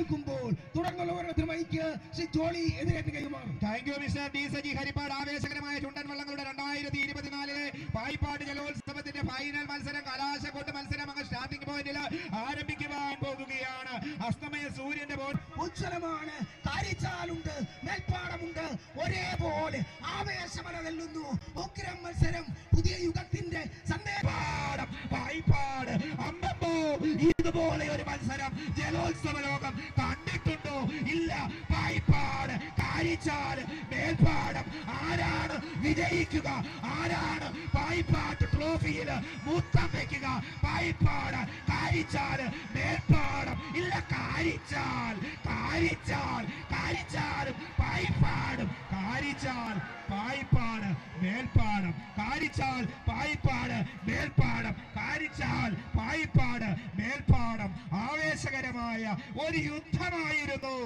നിൽക്കുമ്പോൾ തുടർന്നുള്ള ഓരോരുത്തർ mic Shri Jolly എതിരേറ്റ് thank you mister D Saji Harippad ആവേശകരമായ ചുണ്ടൻ വള്ളങ്ങളുടെ രണ്ടായിരത്തി ഇരുപത്തിനാലിലെ പായിപ്പാട് ജലോത്സവത്തിന്റെ ഫൈനൽ മത്സരം കലാശക്കൊട്ട് മത്സരം അങ്ങ് സ്റ്റാർട്ടിംഗ് പോയിന്റിൽ ആരംഭിക്കുവാൻ പോകുകയാണ്. അസ്തമയ സൂര്യന്റെ ബോൾ ഉജ്ജ്വലമാണ്. കാരിച്ചാലുണ്ട് മേൽപ്പാടമുണ്ട്. ഒരേപോലെ ആവേശമല നെല്ലുന്നു ഉഗ്രം മത്സരം പുതിയ യുഗത്തിന്റെ ഇതുപോലെ ഒരു മത്സരം ജലോത്സവ ലോകം കണ്ടിട്ടുണ്ടോ? ഇല്ല. പായിപ്പാട് കാരിച്ചാൽ മേൽപ്പാടം. ആരാണ് വിജയിക്കുക? ആരാണ് പായിപ്പാട്ട് ട്രോഫിയിൽ മുത്തം വെക്കുക? പായിപ്പാട് കാരിച്ചാൽ മേൽപ്പാടം. ഇല്ല കാരിച്ചാൽ കാരിച്ചാൽ കാരിച്ചാലും പായിപ്പാടും കാരിച്ചാൽ പായിപ്പാട് മേൽപ്പാടം. കാരിച്ചാൽ പായിപ്പാട് കാരിച്ചാൽ പായിപ്പാട് മേൽപ്പാടം ആവേശകരമായ ഒരു യുദ്ധമായിരുന്നു.